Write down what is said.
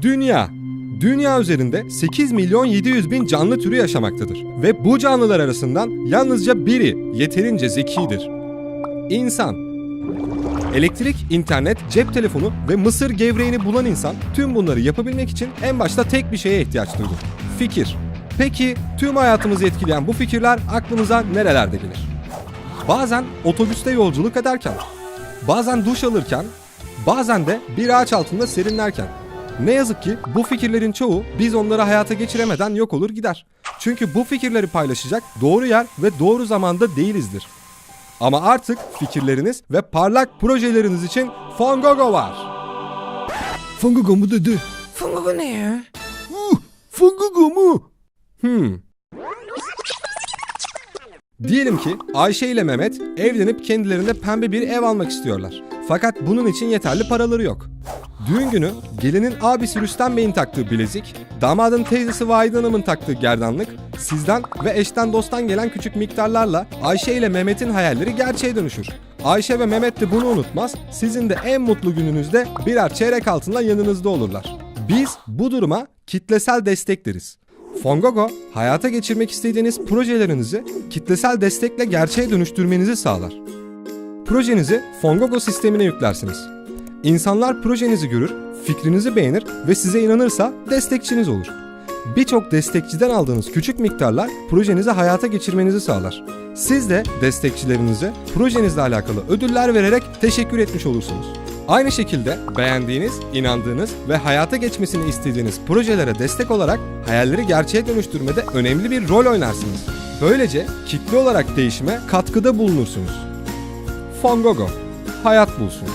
Dünya. Dünya üzerinde 8 milyon 700 bin canlı türü yaşamaktadır. Ve bu canlılar arasından yalnızca biri yeterince zekidir. İnsan. Elektrik, internet, cep telefonu ve mısır gevreğini bulan insan tüm bunları yapabilmek için en başta tek bir şeye ihtiyaç duydu. Fikir. Peki tüm hayatımızı etkileyen bu fikirler aklımıza nerelerde gelir? Bazen otobüste yolculuk ederken, bazen duş alırken, bazen de bir ağaç altında serinlerken. Ne yazık ki bu fikirlerin çoğu biz onları hayata geçiremeden yok olur gider. Çünkü bu fikirleri paylaşacak doğru yer ve doğru zamanda değilizdir. Ama artık fikirleriniz ve parlak projeleriniz için Fongogo var. Fungugo mu dedi? Fungugu ne ya? Uh, Fungugo mu? Hmm. Diyelim ki Ayşe ile Mehmet evlenip kendilerine pembe bir ev almak istiyorlar. Fakat bunun için yeterli paraları yok. Düğün günü gelinin abisi Rüstem Bey'in taktığı bilezik, damadın teyzesi Vahide Hanım'ın taktığı gerdanlık, sizden ve eşten dosttan gelen küçük miktarlarla Ayşe ile Mehmet'in hayalleri gerçeğe dönüşür. Ayşe ve Mehmet de bunu unutmaz, sizin de en mutlu gününüzde birer çeyrek altınla yanınızda olurlar. Biz bu duruma kitlesel destek deriz. Fongogo, hayata geçirmek istediğiniz projelerinizi kitlesel destekle gerçeğe dönüştürmenizi sağlar. Projenizi Fongogo sistemine yüklersiniz. İnsanlar projenizi görür, fikrinizi beğenir ve size inanırsa destekçiniz olur. Birçok destekçiden aldığınız küçük miktarlar projenizi hayata geçirmenizi sağlar. Siz de destekçilerinize projenizle alakalı ödüller vererek teşekkür etmiş olursunuz. Aynı şekilde beğendiğiniz, inandığınız ve hayata geçmesini istediğiniz projelere destek olarak hayalleri gerçeğe dönüştürmede önemli bir rol oynarsınız. Böylece kitle olarak değişime katkıda bulunursunuz. Fongogo, hayat bulsun.